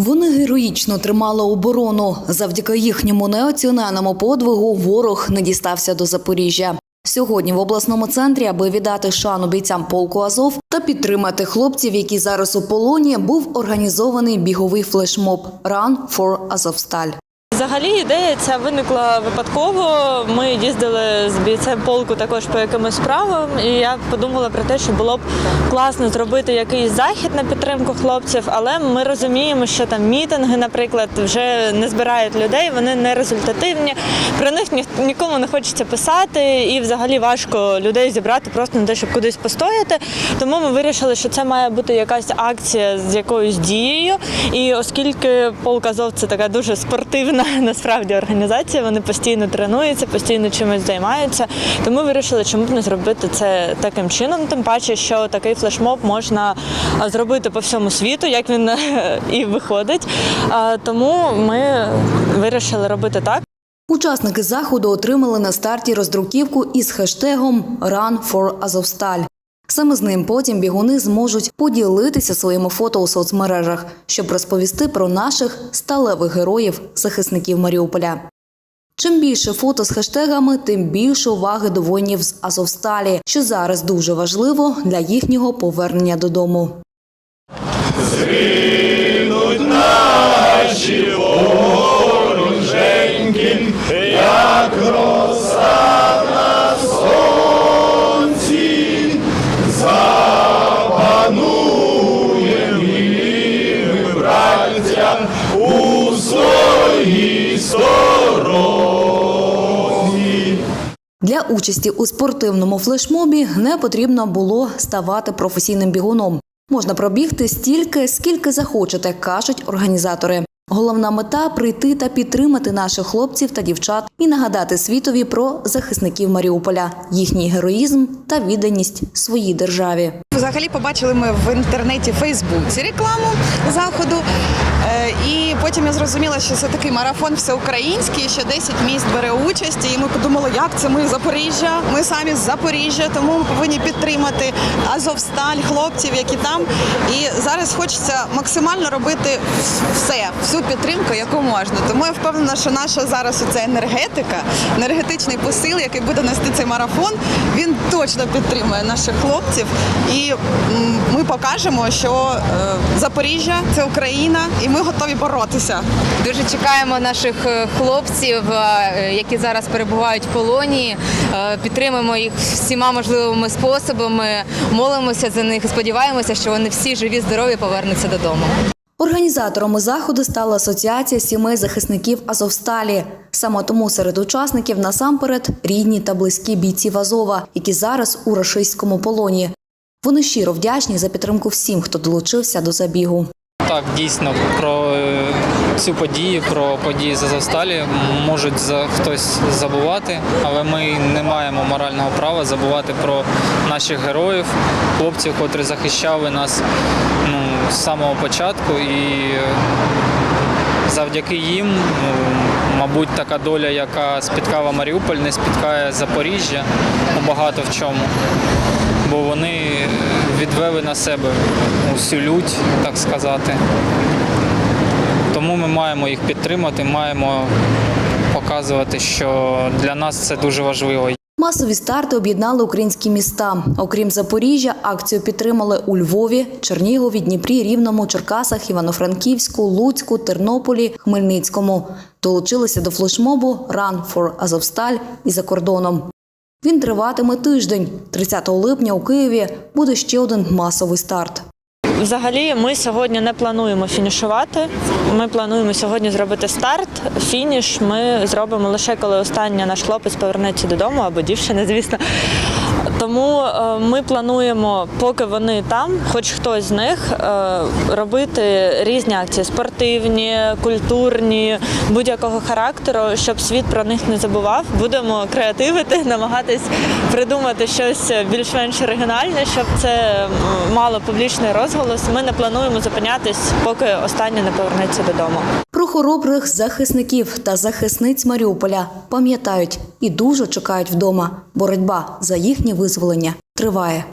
Вони героїчно тримали оборону. Завдяки їхньому неоціненому подвигу ворог не дістався до Запоріжжя. Сьогодні в обласному центрі, аби віддати шану бійцям полку Азов та підтримати хлопців, які зараз у полоні, був організований біговий флешмоб «Run for Азовсталь». Взагалі ідея ця виникла випадково. Ми їздили з бійцем полку також по якимось справам, і я подумала про те, що було б класно зробити якийсь захід на підтримку хлопців, але ми розуміємо, що там мітинги, наприклад, вже не збирають людей, вони не результативні. Про них ні, нікому не хочеться писати, і взагалі важко людей зібрати просто на те, щоб кудись постояти. Тому ми вирішили, що це має бути якась акція з якоюсь дією. І оскільки полк Азов це така дуже спортивна насправді організація, вони постійно тренуються, постійно чимось займаються. Тому вирішили, чому б не зробити це таким чином. Тим паче, що такий флешмоб можна зробити по всьому світу, як він і виходить. Тому ми вирішили робити так. Учасники заходу отримали на старті роздруківку із хештегом «Run for Азовсталь». Саме з ним потім бігуни зможуть поділитися своїми фото у соцмережах, щоб розповісти про наших сталевих героїв, захисників Маріуполя. Чим більше фото з хештегами, тим більше уваги до воїнів з Азовсталі, що зараз дуже важливо для їхнього повернення додому. Для участі у спортивному флешмобі не потрібно було ставати професійним бігуном. Можна пробігти стільки, скільки захочете, кажуть організатори. Головна мета прийти та підтримати наших хлопців та дівчат і нагадати світові про захисників Маріуполя, їхній героїзм та відданість своїй державі. Взагалі побачили ми в інтернеті Фейсбуці рекламу заходу. Е, І потім я зрозуміла, що це такий марафон всеукраїнський, що 10 міст бере участь. І ми подумали, як це ми Запоріжжя. Ми самі з Запоріжжя, тому ми повинні підтримати Азовсталь, хлопців, які там. І зараз хочеться максимально робити все, всю підтримку, яку можна. Тому я впевнена, що наша зараз оця енергетика, енергетичний посил, який буде нести цей марафон, він точно підтримує наших хлопців. І ми покажемо, що е, Запоріжжя це Україна, і ми готові боротися. Дуже чекаємо наших е, хлопців, е, які зараз перебувають в полоні. Підтримуємо їх всіма можливими способами, молимося за них сподіваємося, що вони всі живі, здорові повернуться додому. Організаторами заходу стала Асоціація сімей захисників Азовсталі. Саме тому серед учасників насамперед рідні та близькі бійців Азова, які зараз у рашистському полоні. Вони щиро вдячні за підтримку всім, хто долучився до забігу. Так, дійсно про е, цю подію, про події з Азовсталі можуть за хтось забувати, але ми не маємо морального права забувати про наших героїв, хлопців, котрі захищали нас ну, з самого початку. І е, завдяки їм, ну, мабуть, така доля, яка спіткала Маріуполь, не спіткає Запоріжжя багато в чому. Бо вони відвели на себе усю лють, так сказати. Тому ми маємо їх підтримати, маємо показувати, що для нас це дуже важливо. Масові старти об'єднали українські міста. Окрім Запоріжжя, акцію підтримали у Львові, Чернігові, Дніпрі, Рівному, Черкасах, Івано-Франківську, Луцьку, Тернополі, Хмельницькому. Долучилися до флешмобу «Run for Азовсталь» і за кордоном. Він триватиме тиждень. 30 липня у Києві буде ще один масовий старт. Взагалі, ми сьогодні не плануємо фінішувати. Ми плануємо сьогодні зробити старт. Фініш ми зробимо лише коли останній наш хлопець повернеться додому або дівчина, звісно. Тому е, ми плануємо, поки вони там, хоч хтось з них, е, робити різні акції спортивні, культурні, будь-якого характеру, щоб світ про них не забував. Будемо креативити, намагатись придумати щось більш-менш оригінальне, щоб це мало публічний розголос. Ми не плануємо зупинятись, поки останній не повернеться додому. Хоробрих захисників та захисниць Маріуполя пам'ятають і дуже чекають вдома. Боротьба за їхнє визволення триває.